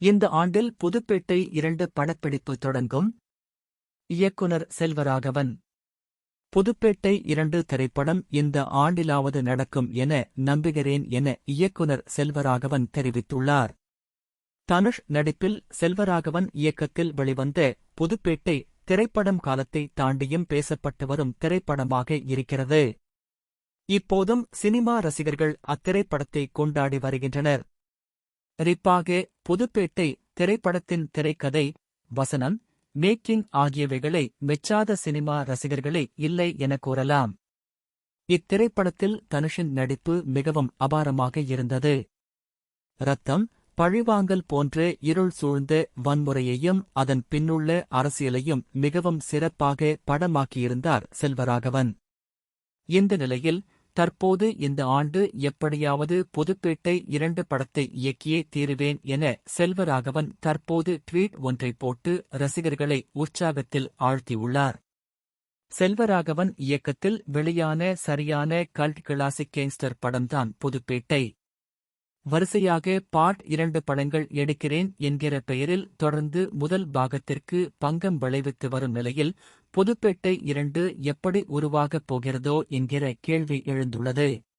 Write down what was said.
இந்த ஆண்டில் புதுப்பேட்டை இரண்டு படப்பிடிப்பு தொடங்கும். இயக்குனர் செல்வராகவன். புதுப்பேட்டை இரண்டு திரைப்படம் இந்த ஆண்டிலாவது நடக்கும் என நம்புகிறேன் என இயக்குனர் செல்வராகவன் தெரிவித்துள்ளார். தனுஷ் நடிப்பில் செல்வராகவன் இயக்கத்தில் வெளிவந்த புதுப்பேட்டை திரைப்படம் காலத்தை தாண்டியும் பேசப்பட்டு வரும் திரைப்படமாக இருக்கிறது. இப்போதும் சினிமா ரசிகர்கள் அத்திரைப்படத்தை கொண்டாடி வருகின்றனர். ரிப்பாகே புதுப்பேட்டை திரைப்படத்தின் திரைக்கதை வசனம் மேக்கிங் ஆகியவைகளை மெச்சாத சினிமா ரசிகர்களே இல்லை என கூறலாம். இத்திரைப்படத்தில் தனுஷின் நடிப்பு மிகவும் அபாரமாக இருந்தது. ரத்தம் பழிவாங்கல் போன்ற இருள் சூழ்ந்த வன்முறையையும் அதன் பின்னுள்ள அரசியலையும் மிகவும் சிறப்பாக படமாக்கியிருந்தார் செல்வராகவன். இந்த நிலையில் தற்போது இந்த ஆண்டு எப்படியாவது புதுப்பேட்டை இரண்டு படத்தை இயக்கியே தீருவேன் என செல்வராகவன் தற்போது ட்வீட் ஒன்றை போட்டு ரசிகர்களை உற்சாகத்தில் ஆழ்த்தியுள்ளார். செல்வராகவன் இயக்கத்தில் வெளியான சரியான கல்ட் கிளாசிக் கேங்ஸ்டர் படம்தான் புதுப்பேட்டை. வரிசையாக பாட் இரண்டு படங்கள் எடுக்கிறேன் என்கிற பெயரில் தொடர்ந்து முதல் பாகத்திற்கு பங்கம் விளைவித்து வரும் நிலையில் புதுப்பேட்டை இரண்டு எப்படி உருவாகப் போகிறதோ என்கிற கேள்வி எழுந்துள்ளது.